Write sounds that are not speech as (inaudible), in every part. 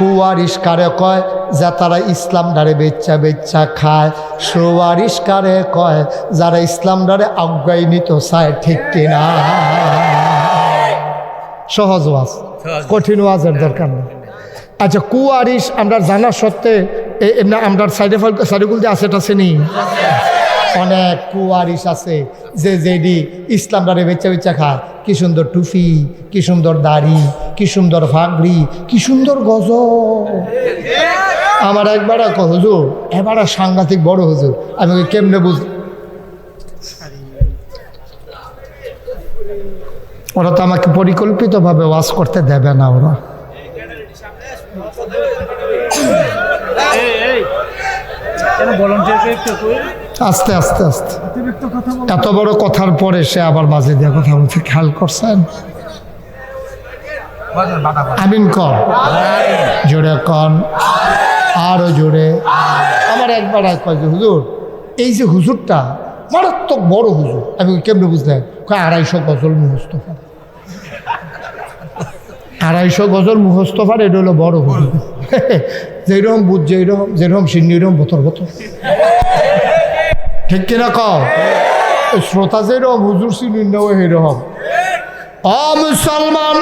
কুয়ারিশ কারে কয় যা তারা ইসলাম ডারে বেচ্চা বেচ্চা খায়। সুয়ারিশ কারে কয় যারা ইসলাম ডারে আজ্ঞাই নিত চায় ঠিক কিনা। সহজ ওয়াজ কঠিন ওয়াজের দরকার নেই। আচ্ছা কুয়ারিশ আমরা জানা সত্ত্বে এমনি আমরা সাইডে সাইডেগুল যে আছে এটা চিনি অনেক কুয়ারিশ আছে। যে যেডি ইসলাম ডারে বেচা বেচা খায়। কি সুন্দর টুপি, কি সুন্দর দাড়ি, কি সুন্দর ফাগড়ি, কি সুন্দর গজ আমার একবার এক হুজুর, এবার সাংঘাতিক বড় হুজুর। আমি ওই কেমনে বুঝ ওরা তো আমাকে পরিকল্পিতভাবে ওয়াজ করতে দেবে না ওরা। আস্তে আস্তে আস্তে। এত বড় কথার পরে সে আবার মাঝে দিয়ে কথা বলছে, খেয়াল করছেন? আমিন কর। জোরে কন। আরও জোরে। আমার একবার এক কয় যে, হুজুর, এই যে হুজুরটা মারাত্মক বড় হুজুর। আমি কেমনে বুঝলেন? আড়াইশো গজল মুহস্ত আড়াইশো গজল মুখস্থ পারে এটা হলো বড় হুজুর। (laughs) যেরকম বুঝ যেরকম যেরকম সিন্নি এরকম বোতর বোতর ঠিক কিনা কও? শ্রোতা যেরকম হুজুর সিন্নি নেও এরকম অ মুসলমান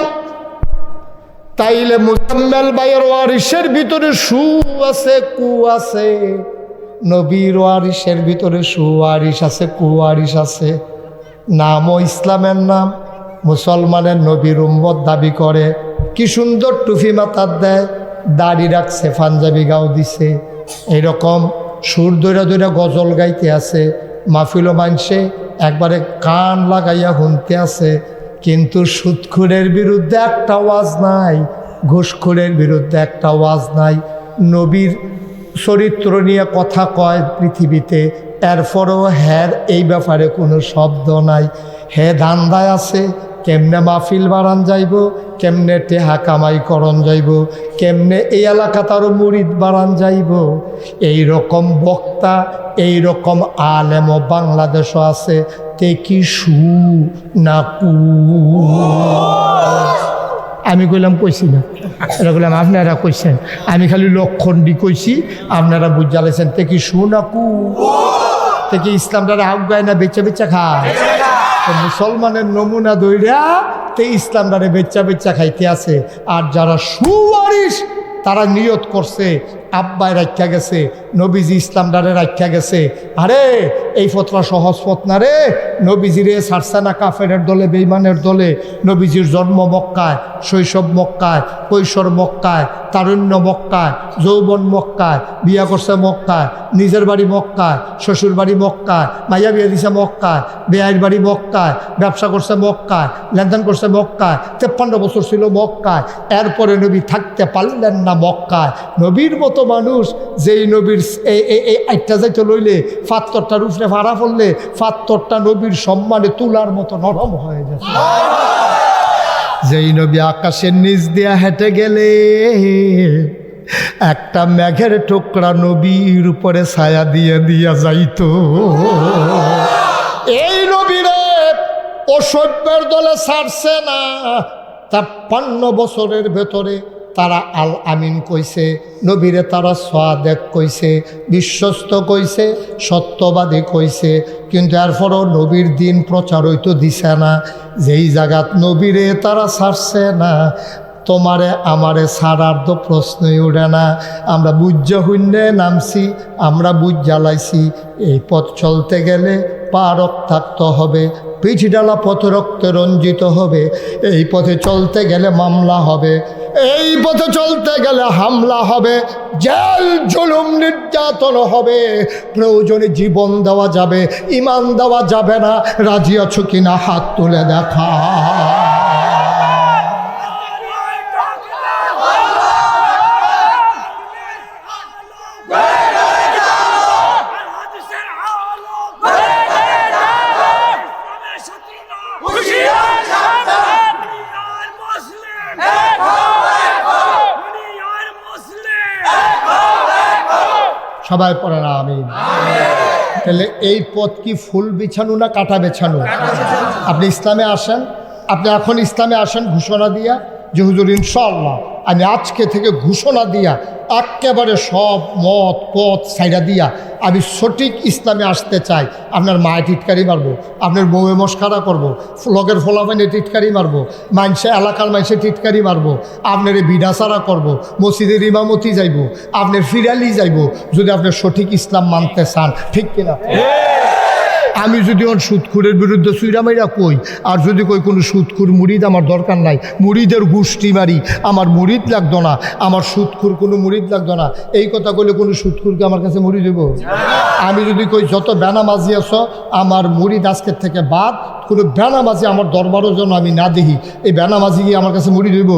তাইলে মুজাম্মেল ভাইয়ের ওয়ারিসের ভিতরে সু আছে কু আছে। নবীর ওয়ারিসের ভিতরে সুয়ারিস আছে কুয়ারিস আছে। নামও ইসলামের নাম মুসলমানের নবীর উম্মত দাবি করে। কি সুন্দর টুফি মাথার দেয় দাড়ি রাখছে পাঞ্জাবি গাও দিছে। এরকম সুর দৈরা দৈরা গজল গাইতে আছে, মাহফিলও মানছে, একবারে কান লাগাইয়া শুনতে আছে, কিন্তু সুদখুরের বিরুদ্ধে একটা ওয়াজ নাই, ঘুষখুরের বিরুদ্ধে একটা ওয়াজ নাই। নবীর চরিত্র নিয়ে কথা কয় পৃথিবীতে, এরপরও হ্যার এই ব্যাপারে কোনো শব্দ নাই। হে ধান্দায় আছে কেমনে মাহফিল বাড়ান যাইব, কেমনে টেহা কামাই করন যাইব, কেমনে এই এলাকা তারও মুরিদ বাড়ান যাইব। এই রকম বক্তা, এই রকম আলেমও বাংলাদেশও আছে, তে কি সু না কু? আমি কইলাম, কইছি না। এটা কইলাম, আপনারা কইছেন। আমি খালি লক্ষণ দি কইছি, আপনারা বুঝালেছেন তে কি সু না কু? তে কি ইসলামটা আজ্ঞায় না বেচা বেচা খায়? মুসলমানের নমুনা দৈরা তে ইসলামটারে বেচা বেচা খাইতে আছে। আর যারা সুবারিশ তারা নিয়ত করছে আব্বায় রাখা গেছে, নবীজি ইসলাম ডারে রাখা গেছে। আরে, এই ফতরা সহজ পথ না রে? নবীজি রে সারসা না কাফের দলে বেইমানের দলে। নবীজির জন্ম মক্কায়, শৈশব মক্কায়, কৈশোর মক্কায়, তারুণ্য মক্কায়, যৌবন মক্কায়, বিয়া করছে মক্কায়, নিজের বাড়ি মক্কায়, শ্বশুর বাড়ি মক্কায়, মাইয়া বিয়া দিছে মক্কায়, বেআইর বাড়ি মক্কায়, ব্যবসা করছে মক্কায়, লেনদেন করছে মক্কায়, তেপ্পান্ন বছর ছিল মক্কায়। এরপরে নবী থাকতে পারলেন না মক্কায়। নবীর মতো মানুষ যেই নবীর এই এই যাইতে লইলে ফাত্তরটার উপরে ভাড়া পড়লে ফাত্তরটা নবীর সম্মানে তুলার মতো নরম হয়ে যাচ্ছে যেই নবী আকাশের নিচ দিয়া হেঁটে গেলে, একটা মেঘের টুকরা নবীর উপরে ছায়া দিয়ে দিয়া যাইতো। এই নবীরে অসভ্যের দলে ছাড়ছে না, ছাপ্পান্ন বছরের ভেতরে তারা আল আমিন কইছে, নবীরে তারা সোয়াদেক কইছে, বিশ্বস্ত কইছে, সত্যবাদী কইছে, কিন্তু এরপরও নবীর দিন প্রচার হইতো দিছে না। যেই জায়গাত নবীরে তারা ছাড়ছে না, তোমারে আমারে ছাড়ার তো প্রশ্নই ওঠে না। আমরা বুঝ শূন্যে নামছি, আমরা বুঝ জ্বালাইছি, এই পথ চলতে গেলে পারক থাকতে হবে। পিঠ ডালা পথ রক্তে রঞ্জিত হবে, এই পথে চলতে গেলে মামলা হবে, এই পথে চলতে গেলে হামলা হবে, জেল, জুলুম, নির্যাতন হবে, প্রয়োজনে জীবন দেওয়া যাবে, ইমান দেওয়া যাবে না, রাজি আছো কিনা হাত তুলে দেখা। সবাই পড়ে না আমি তাহলে এই পথ কি ফুল বিছানো না কাটা বেছানো? আপনি ইসলামে আসেন, আপনি এখন ইসলামে আসেন ঘোষণা দিয়া যে, হুজুর ইনশাল্লাহ আমি আজকে থেকে ঘোষণা দিয়া একেবারে সব মত পথ সাইডা দিয়া আমি সঠিক ইসলামে আসতে চাই। আপনার মায়ের টিটকারি মারবো, আপনার বউয়ে মস্কারা করব, লগের ফলাফাইনে টিটকারি মারবো মানুষে এলাকার মানুষে টিটকারি মারবো, আপনার বিডাসারা করব, মসজিদের ইমামতি যাইব, আপনার ফিরালি যাইব, যদি আপনি সঠিক ইসলাম মানতে চান, ঠিক কিনা? আমি যদি ওর সুদখুরের বিরুদ্ধে সুইরামাইরা কই, আর যদি কই কোনো সুদখুর মুরিদ আমার দরকার নাই মুরিদের গোষ্ঠী মারি, আমার মুরিদ লাগতো না, আমার সুদখুর কোনো মুরিদ লাগতো না, এই কথা কইলে কোনো সুদখুরকে আমার কাছে মুড়ি দেব? আমি যদি কই যত বেনামাজি আছো, আমার মুরিদ আজকের থেকে বাদ, কোনো বেনামাজি আমার দরবারও যেন আমি না দেখি, এই বেনামাজি গিয়ে আমার কাছে মুড়ি দেব?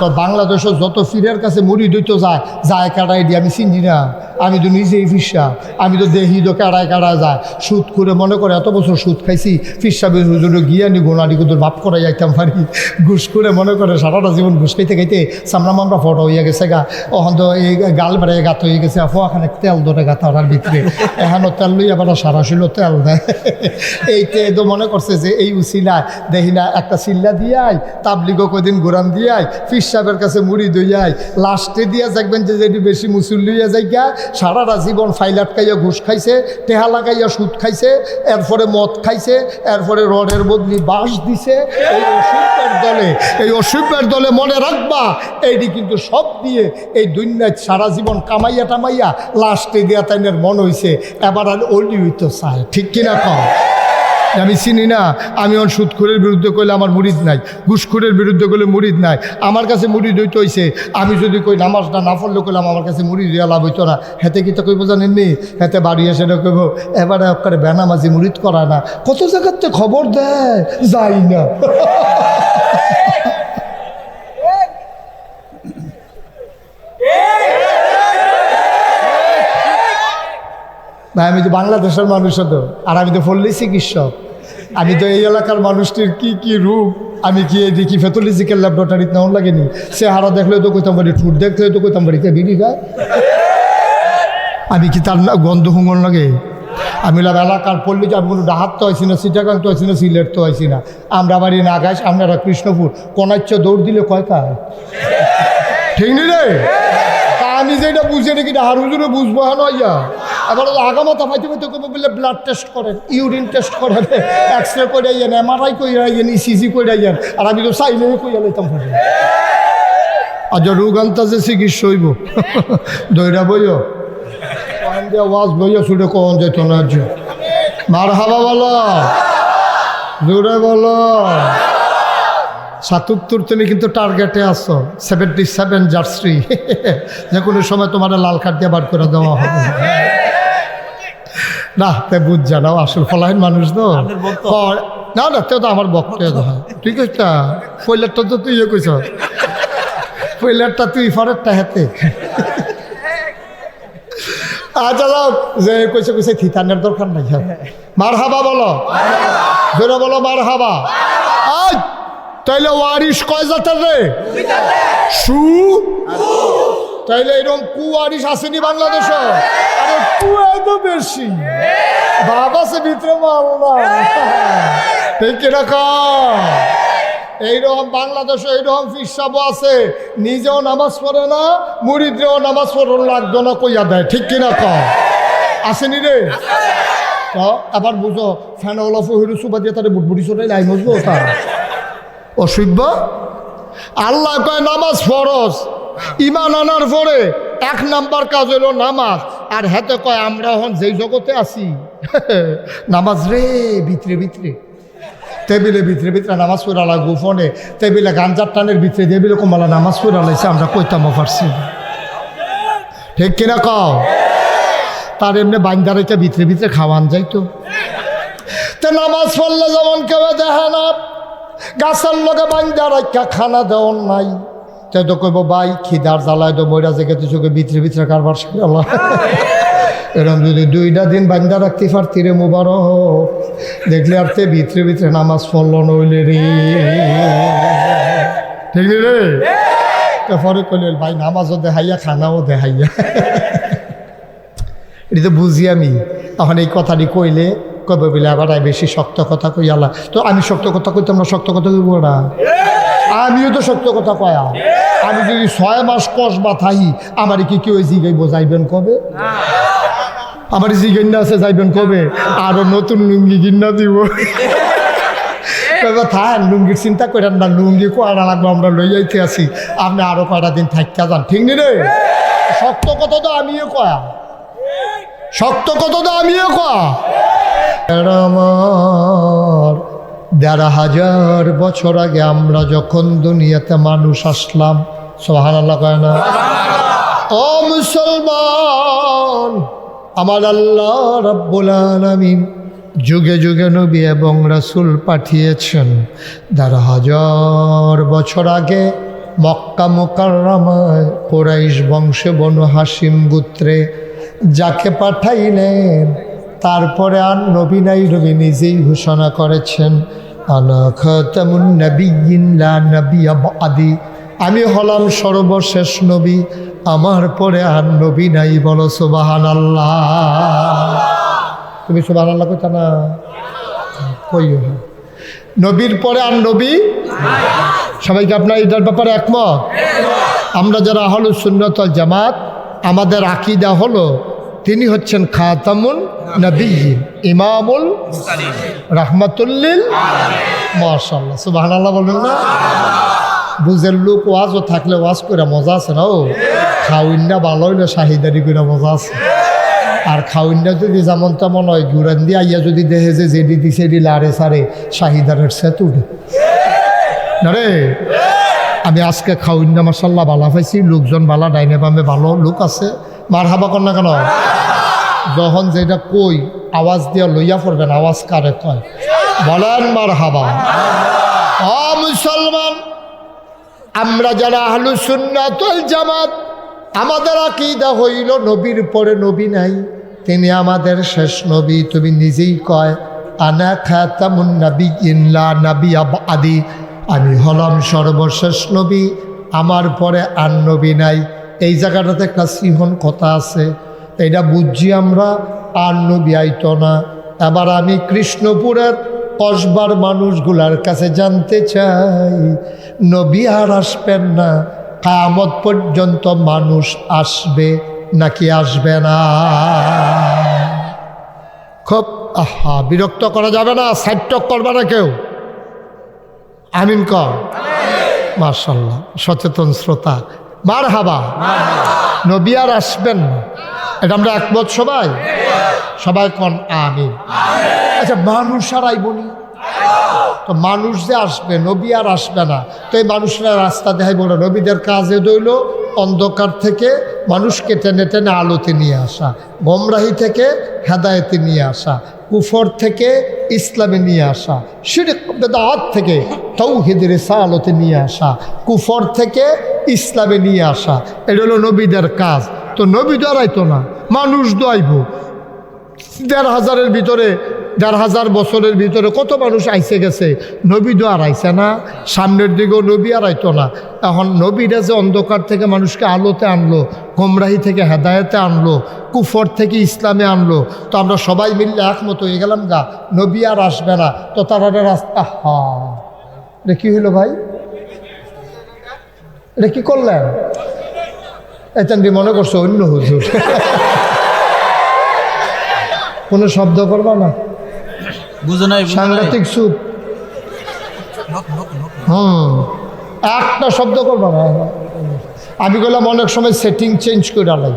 তো বাংলাদেশের যত ফিরের কাছে মুড়ি দইতো যায় যায় কাটাই দিয়ে আমি চিনি না। আমি তো নিজেই ফিসা, আমি তো দেহি তো কাড়ায় কাড়ায় যায়। সুদ করে মনে করে এত বছর সুদ খাইছি ফিসাবের হুজুরে গিয়ে নি গোনাডি কুদুর বাপ করে যাইতাম পারি। ঘুষ করে মনে করে সারাটা জীবন ঘুষ খাইতে খাইতে সামনা মামরা ফটো হইয়া গেছে গা। ওখান তো এই গাল বেড়ে গাত হয়ে গেছে ফোয়াখানে তেল ধরে গা তার ভিতরে। এখানো তেল লইয়া আবার সারা ছিল তেল। দেয় এইতে তো মনে করছে যে এই উসিলা দেখি না, একটা চিল্লা দিয়াই তাবলিগো কদিন গোরান দিয়াই ফিস সাহেবের কাছে মুড়ি দইয়াই লাস্টে দিয়া দেখবেন যে যেটি বেশি মুসুল লইয়া যাই গা সারাটা জীবন ফাইল আটকাইয়া ঘুষ খাইছে, টেহা লাগাইয়া সুদ খাইছে, এরপরে মদ খাইছে, এরপরে রডের বদলি বাঁশ দিছে। এই অসুখের দলে, এই অসুখের দলে মনে রাখবা, এইটি কিন্তু সব দিয়ে এই দুনিয়ায় সারা জীবন কামাইয়া টামাইয়া লাস্টে দিয়া তাইনের মন হইছে। এবার আর অলি হইতো চায়। ঠিক কিনা কম আমি চিনি না। আমি ওর সুদখুরের বিরুদ্ধে করলে আমার মুরিদ নাই। ঘুষখুরের বিরুদ্ধে করলে মুরিদ নাই। আমার কাছে মুরিদ হইতে হইছে। আমি যদি কই নামাজটা না পড়লে করলাম আমার কাছে মুরিদ হইয়া লাভ হইতো না। হেতে কি তো কইব জানেননি হেতে বাড়ি এসে না কইব, এবারে করে বেনামাজি মুরিদ করা না। কত জায়গাতে খবর দেয়? যাই না। ভাই, আমি তো বাংলাদেশের মানুষ তো, আর আমি তো ফল্লি চিকিৎসক। আমি তো এই এলাকার মানুষটির কি কি রূপ? আমি কি দেখি ফেথোলজিক্যাল ল্যাবরেটরিতে নেওয়ার লাগেনি? সে হারা দেখলে তো কইতাম পারি ঠুট দেখলে তো কইতাম বাড়িতে বিড়ি খায়? আমি কি তার গন্ধ হুঙ্গন লাগে? আমি লাভ এলাকার পল্লী আমি কোনো ডাহাত তো আইসি না সিটাগাং তো আইসি না, সিলেট তো আইসি না। আমরা বাড়ি নাগাইশ আপনারা কৃষ্ণপুর। কোনাচ্ছ দৌড় দিলে কয় কায় ঠিক নি রে? তা আমি যেটা বুঝে নাকি হার হুজুরে বুঝব হ্যাঁ নইয়া এবার আগামাতা পাইতে পাইতে কবে বলে ব্লাড টেস্ট করেন ইউরিন টেস্ট করেন এক্স রে করে আইয়েন এমআরআই করে আইয়েন ইসিজি করে আইয়েন, আর আমি তো চাইলে কইয়া লাইতাম পারি। আর যে রোগ আনতাছে চিকিৎসা হইব। দৈরা বইও। ওয়াজ বইয়া ছুটে কখন যেত না যে মার হাবা বলো। জোরে বলো। সাতাত্তর তুমি কিন্তু টার্গেটে আসো সেভেন্টি সেভেন জার্সি। যে কোনো সময় তোমার লাল কার্ড দিয়ে বার করে দেওয়া হবে। না তে বুঝ জানাও আসল ফলাইন মানুষ তো। না না তো আমার বক্তব্য হয়। ঠিক আছে ফইলারটা তো তুই ইয়ে কইছ। ফইলারটা তুই ফরেরটা হেতে। আচ্ছা যাও, যে কইছে কইছে থিতানের দরকার নাই মার হাবা বলো। জোরে বলো মার হাবা আজ তাইলে ওয়ারিস কয় জাতের রে? সু? তাইলে এরকম কু ওয়ারিস আসেনি বাংলাদেশ? আরে কু এত বেশি। বাবা সে ভিতরে মাল্লা ঠিক কীরকম এইরকম বাংলাদেশে এইরকম ফিসাবো আছে, নিজেও নামাজ পড়ে না মুড়িদেও নামাজ পড়ন লাগতো না কইয়া দেয়। ঠিক কিনা কম আসেনি রে? তো আবার বুঝো, ফ্যান ওলা ফহিরু সুবা দিয়ে তার বুটবুটি চলে লাই বুঝব তার অসভ্য আল্লাহ কয়, নামাজ ফরজ। ইমান আনার পরে এক নাম্বার কাজ হলো নামাজ। আর হেতে কয়, আমরা এখন যেই জগতে আছি। (laughs) নামাজ রে, ভিতরে ভিতরে। টেবিলে ভিতরে ভিতরে নামাজ পড়ালা গোফনে টেবিলে গাঞ্জার টানের ভিতরে টেবিলে কমালা নামাজ পড়ালাইছে আমরা কইতামও পারছি। ঠিক কিনা কও? তার এমনি বাইন্দা রেখে ভিতরে ভিতরে খাওয়ান যাইতো। তে নামাজ পড়লে যেমন কেউ দেখে না, গাছের লগে বাইন্দা খানা দেওয়ার নাই। তে তো কইব, ভাই, খিদার জ্বালায় তো ময়রা জেগে তো চোখে ভিতরে ভিতরে কারবার শিখাল এরকম যদি দুইটা দিন বান্দা রাখতে পারতি রে মুবারক, দেখলে আর তে ভিতরে ভিতরে নামাজ পড়ল নইলে রে। ঠিক রে? তো পরে কইল, ভাই, নামাজও দেখাইয়া, খানাও দেখাইয়া। এটা তো বুঝি আমি। এখন এই কথাটি কইলে কবে বলে আবার বেশি শক্ত কথা কই আলা তো আমি শক্ত কথা কইতাম না, শক্ত কথা কইব না। আমিও তো সত্য কথা কয়া। আমি যদি ছয় মাস কষ বা থাহি আমার কি কেউ জিগাই বোঝাইবেন কবে? আমার জিগাইনা আছে, যাইবেন কবে? আরও নতুন লুঙ্গি কিনা দিব। থাকেন লুঙ্গির চিন্তা করেন না, লুঙ্গি কয়টা লাগবে আমরা লই যাইতে আছি। আপনি আরও কয়টা দিন থাকিয়া যান, ঠিক নি রে? শক্ত কত তো আমিও কয়া। শক্ত কত তো আমিও কয়া। দেড় হাজার বছর আগে আমরা যখন দুনিয়াতে মানুষ আসলাম সোহান আল্লাহ কয় না? ও মুসলমান আমার আল্লাহ রব্বুল আলামিন যুগে যুগে নবী এবং রাসূল পাঠিয়েছেন। দেড় হাজার বছর আগে মক্কা মোকাররমায় কোরাইশ বংশে বনু হাসিম গোত্রে যাকে পাঠাইলেন তারপরে আর নবী নাই নবী নিজেই ঘোষণা করেছেন। লা নবিয়্যা বাদি। আমি হলাম সর্বশেষ নবী, আমার পরে আর নবী নাই বলো সুবাহান আল্লাহ তুমি সুবাহান আল্লাহ কইতা না? কই নবীর পরে আর নবী সবাইকে আপনার এটার ব্যাপারে একমত? আমরা যারা হলো সুন্নত জামাত, আমাদের আকিদা হলো তিনি হচ্ছেন খাতামুন নবী ইমামুল রাহমাতুল্লিল মাশাল্লাহ সুবাহ বলবেন না? বুঝের লোক ওয়াজও থাকলে ওয়াজ করে মজা আছে না ও? খাউইন্না ভালো হইলে শাহিদারি করে মজা আছে। আর খাউইন্না যদি যেমন তেমন হয় ঘুরান দিয়ে আইয়া যদি দেখে যে যেডি দি সেডি লারে সারে, শাহিদারের সেতু না রে? আমি আজকে খাউইন্না মাসাল্লাহ বালা পাইছি, লোকজন বালা ডাইনে বামে ভালো লোক আছে। মার হাবা কর না কেন? যখন যেটা কই, আওয়াজ দিয়া লইয়া পড়বেন, আওয়াজ কারে কয়? বলেন মার হাবা অ মুসলমান, আমরা যারা আহলু সুন্নাতুল জামাত, আমাদের আকিদা হইল নবীর পরে নবী নাই, তিনি আমাদের শেষ নবী, তুমি নিজেই কয়, আনা খাতামুন নবী ইল্লা নবী আদি আমি হলাম সর্বশেষ নবী, আমার পরে আর নবী নাই। এই জায়গাটাতে একটা সিহন কথা আছে এটা বুঝছি আমরা, আর নবী না। এবার আমি কৃষ্ণপুরের কসবার মানুষগুলার কাছে জানতে চাই, নবী আর আসবেন না, কামত পর্যন্ত মানুষ আসবে নাকি আসবে না? খুব, আহা, বিরক্ত করা যাবে না সাইটক করবে না কেউ। আমিন কর। মার্শাল্লাহ সচেতন শ্রোতা। মার হাবা নবী আর আসবেন এটা আমরা একমত সবাই? সবাই কন আমি আচ্ছা মানুষ আর আইবনি তো মানুষ যে আসবে, নবী আর আসবে না। তো এই মানুষরা রাস্তা দেখাই বলে নবীদের কাজে দইল, অন্ধকার থেকে মানুষকে টেনে টেনে আলোতে নিয়ে আসা, গমরাহি থেকে হেদায়েতে নিয়ে আসা, কুফর থেকে ইসলামে নিয়ে আসা, শিরিক, বেদাত থেকে তৌহিদের আলোতে নিয়ে আসা, কুফর থেকে ইসলামে নিয়ে আসা, এটা হলো নবীদের কাজ। তো নবী দাঁড়াইতো না, মানুষ দোয়াইব দেড় হাজারের ভিতরে দেড় হাজার বছরের ভিতরে কত মানুষ আইসে গেছে, নবী তো আর আইসে না, সামনের দিকেও নবী আর আইতো না। এখন নবীরা যে অন্ধকার থেকে মানুষকে আলোতে আনলো, গোমরাহি থেকে হেদায়েতে আনলো, কুফর থেকে ইসলামে আনলো, তো আমরা সবাই মিললে একমত হয়ে গেলাম গা, নবী আর আসবে না। তো তারা রাস্তা হা এটা কী হইল ভাই? এটা কি করলেন? এতেন মনে করছ অন্য হুজুর? কোনো শব্দ করবা না। সাংঘাতিক হুম। একটা শব্দ করবা না। আমি বললাম অনেক সময় সেটিং চেঞ্জ করে আলাই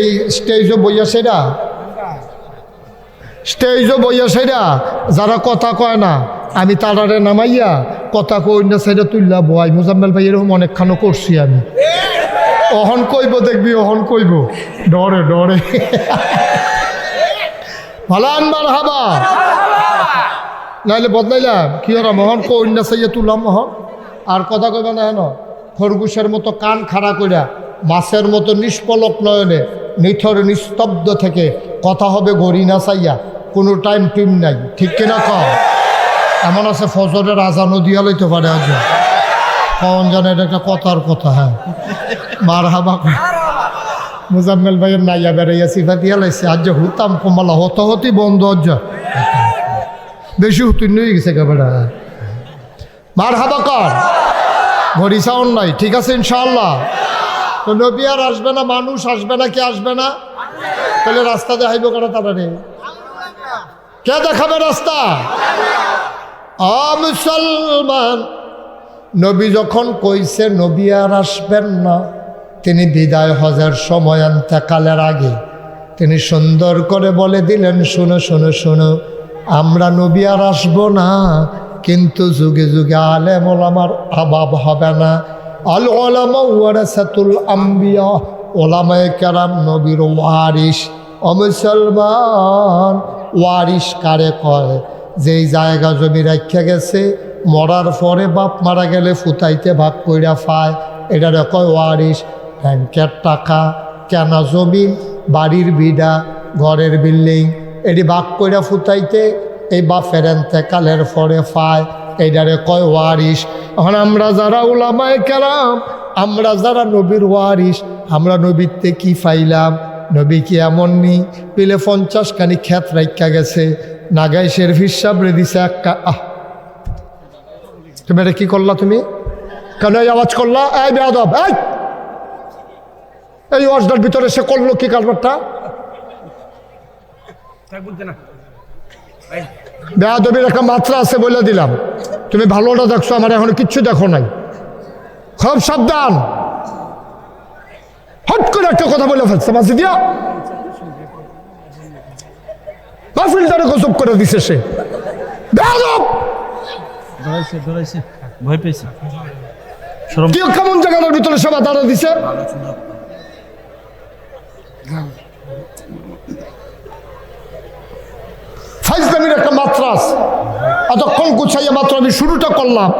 এই স্টেজও বইয়া সেরা? স্টেজও বইয়া সেরা? যারা কথা কয় না আমি তারারে নামাইয়া কথা কই না সেটা তুললা বয়। মুজাম্মেল ভাই এরকম অনেকখানো করছি আমি। অহন কইব দেখবি অহন কইব। ডরে ডরে। ভালো আনবার হাবা। নাইলে বদলাইলাম। কি ওরা মোহন কন্যা সাইয়া তুলাম মোহন? আর কথা কইবা না হেন, খরগোশের মতো কান খাড়া কইরা, মাছের মতো নিষ্পলক নয়নে, নিথর নিস্তব্ধ থেকে কথা হবে গড়ি না চাইয়া, কোনো টাইম টিম নাই। ঠিক কিনা কম এমন আছে ফজরের আজানও দিয়া লইতে পারে আজ। কখন জানে এটা একটা কথার কথা হ্যাঁ। মার হাবা মুজাম্মেল ভাইয়ের নাইয়া বেড়াইয়া সিফা দিয়া লাইছে, আজ হুতাম কমালা হত হতি বন্ধ আজ। বেশি উত্তীর্ণ হয়ে গেছে কেবল মার হাবা কর। ঘড়ি সাউন্ড নাই। ঠিক আছে ইনশাল্লাহ তো নবী আর আসবে না, মানুষ আসবে না, কে আসবে না? তাহলে রাস্তা দেখাইব কেন তারা নেই। কে দেখাবে রাস্তা? মুসলমান। নবী যখন কইছে, নবী আর আসবেন না। তিনি বিদায় হজের সময় কালের আগে তিনি সুন্দর করে বলে দিলেন, শোনো শোনো শোনো। আমরা নবী আর আসব না, কিন্তু যুগে যুগে আলেম ওলামার অভাব হবে না। আল ওলামা ওয়ারাসাতুল আম্বিয়া, ওলামায়ে কেরাম নবীর ওয়ারিস ও মুসলমান ওয়ারিস কারে কয়? যেই জায়গা জমি রাখা গেছে, মরার পরে বাপ মারা গেলে ফুতাইতে ভাগ কইরা ফায় এটারে কয় ওয়ারিস ব্যাংকের টাকা, কেনা জমি, বাড়ির বিডা, ঘরের বিল্ডিং। এটি ভাগ কইরা ফুতাইতে, এই বাপের কালের ফরে ফায় এইটারে কয় ওয়ারিস এখন আমরা যারা উলামায় কেরাম, আমরা যারা নবীর ওয়ারিস আমরা নবীতে কি ফাইলাম? নবী কি এমন নি? পেলে পঞ্চাশ খানি খ্যাত রাখা গেছে নাগাই শেরফ হিসাবে দিছে একটা, আহ। তুমি এটা কি করলা তুমি? কেন এই আওয়াজ করলা? এই বেয়াদব, এই! এই ওয়াজটার ভিতরে সে করল কি কারবারটা বেয়াদবির একটা মাত্রা আছে বলে দিলাম। তুমি ভালোটা দেখছ আমার এখনও কিচ্ছু দেখো নাই। খুব সাবধান। হট করে একটা কথা বলে ফেলছে মাসি দিয়া। মাহফিলটারে গজব করে দিছে সে। ভয় পেয়েছে। কেমন জায়গার ভিতরে সবাই দাঁড়া দিছে? ফাইজলামির একটা মাত্রা আছে এতক্ষণ গুছাইয়া মাত্র আমি শুরুটা করলাম।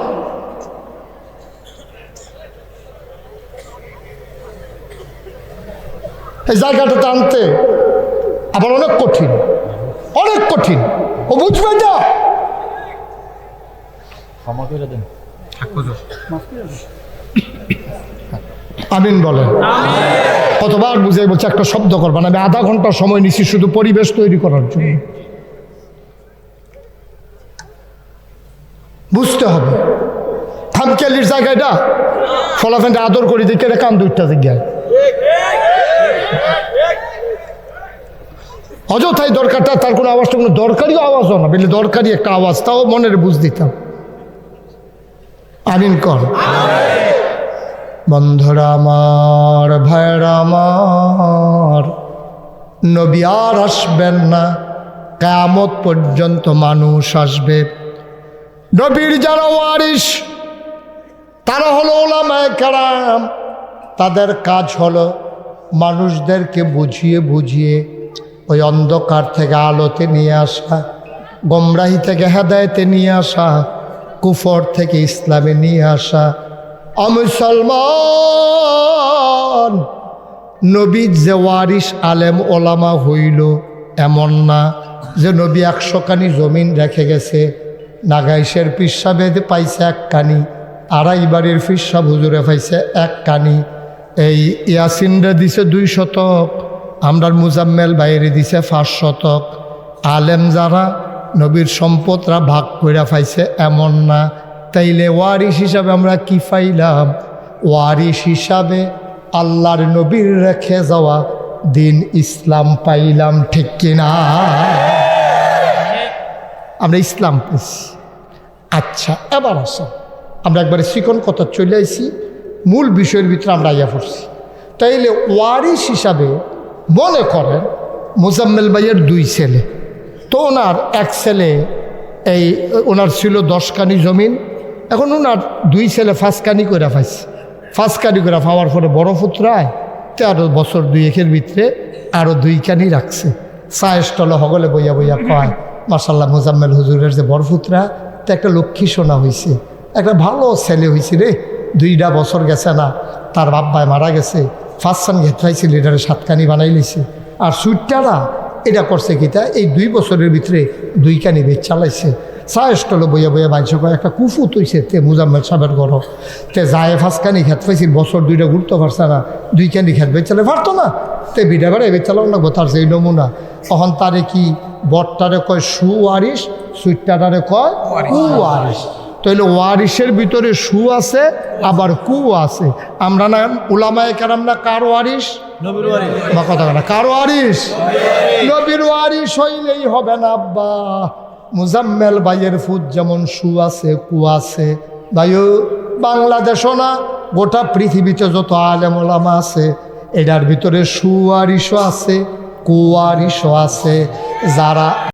এই জায়গাটাতে আনতে আবার অনেক কঠিন। অনেক কঠিন। ও বুঝবে না? আমিন বলেন। কতবার বুঝে বলছে একটা শব্দ করবেন। আমি আধা ঘণ্টা সময় নিচ্ছি শুধু পরিবেশ তৈরি করার জন্য। বুঝতে হবে। খামকেলির জায়গাটা ফলাফেনটা আদর করি দিকে কান দুইটা জায়গায় অযথাই দরকারটা, তার কোনো আওয়াজটা কোনো দরকারি আওয়াজও না। বলে দরকারি একটা আওয়াজ, তাও মনের বুঝ দিতাম। আমিন কর। বন্ধুরা আমার ভাইরা আমার, নবী আর আসবেন না। কেয়ামত পর্যন্ত মানুষ আসবে। নবীর যারা ওয়ারিস তারা হলো ওলামায় কারাম। তাদের কাজ হলো মানুষদেরকে বুঝিয়ে বুঝিয়ে ওই অন্ধকার থেকে আলোতে নিয়ে আসা, গমরাহি থেকে হেদায়তে নিয়ে আসা, কুফর থেকে ইসলামে নিয়ে আসা। অমুসলমান নবী যে ওয়ারিস আলেম ওলামা হইল এমন না যে নবী একশো কানি জমিন রেখে গেছে নাগাইশের পিসাবে পাইছে এক কানি, আড়াই বাড়ির ফিসাব হুজুরে পাইছে এক কানি। এই ইয়াসিনরে দিছে দুই শতক, আমরার মুজাম্মেল বাইরে দিছে পাঁচ শতক। আলেম যারা নবীর সম্পদরা ভাগ কইরা পাইছে এমন না। তাইলে ওয়ারিস হিসাবে আমরা কি পাইলাম? ওয়ারিস হিসাবে আল্লাহর নবীর রেখে যাওয়া দিন ইসলাম পাইলাম, ঠিক কিনা? আমরা ইসলাম পেয়েছি আচ্ছা এবার আসো। আমরা একবারে চিকন কথা চলে আইছি, মূল বিষয়ের ভিতরে আমরা আইয়া পড়ছি। তাইলে ওয়ারিস হিসাবে মনে করেন মোজাম্মেল ভাইয়ের দুই ছেলে। তো ওনার এক ছেলে এই, ওনার ছিল দশকানি জমিন, এখন ওনার দুই ছেলে ফাঁসকানি করে পাইছে। ফাঁসকানি করে পাওয়ার পরে বড় পুত্রায় তেরো বছর দুই একের ভিতরে আরও দুই কানি রাখছে স্টলে হগলে বইয়া বইয়া কয় মার্শাল্লাহ মোজাম্মেল হুজুরের যে বড় তো একটা লক্ষ্মী সোনা হয়েছে একটা ভালো ছেলে হয়েছে রে। দুইটা বছর গেছে না, তার বাপ্পায় মারা গেছে। ফার্স্ট সান ঘেতলাইছে লিডারে সাতকানি বানাই লিছে আর সুইটটারা এটা করছে কিতা এই দুই বছরের ভিতরে দুই কানি বেচ চালাইছে। সাহেস্টলো বইয়া বইয়া বাইছে কয় একটা কুফু তৈছে তে মুজাম্মেল সাহেবের ঘর। তে যায় ফাঁসকানি খেত পাইছিল বছর দুইটা ঘুরতে পারছে না দুই কানি খেত বেচ চালে পারতো না। তে বিডা বেড়ে বেচ চালাও না তার সেই নমুনা। তখন তারে কি বটটারে কয় সু ওয়ারিস সুইটটারে কয় কু ওয়ারিস তাহলে ওয়ারিসের ভিতরে সু আছে আবার কু আছে। আমরা না উলামায় কারাম না কার ওয়ারিস কথা না কার ওয়ারিস নবীর ওয়ারিস হইলেই হবে না আব্বা। মুজাম্মেল ভাইয়ের ফুট যেমন সু আছে, কু আছে। ভাইও বাংলাদেশও না, গোটা পৃথিবীতে যত আলেম ওলামা আছে, এটার ভিতরে সু সুয়ারিশও আছে, কু কুয়ারিশও আছে। যারা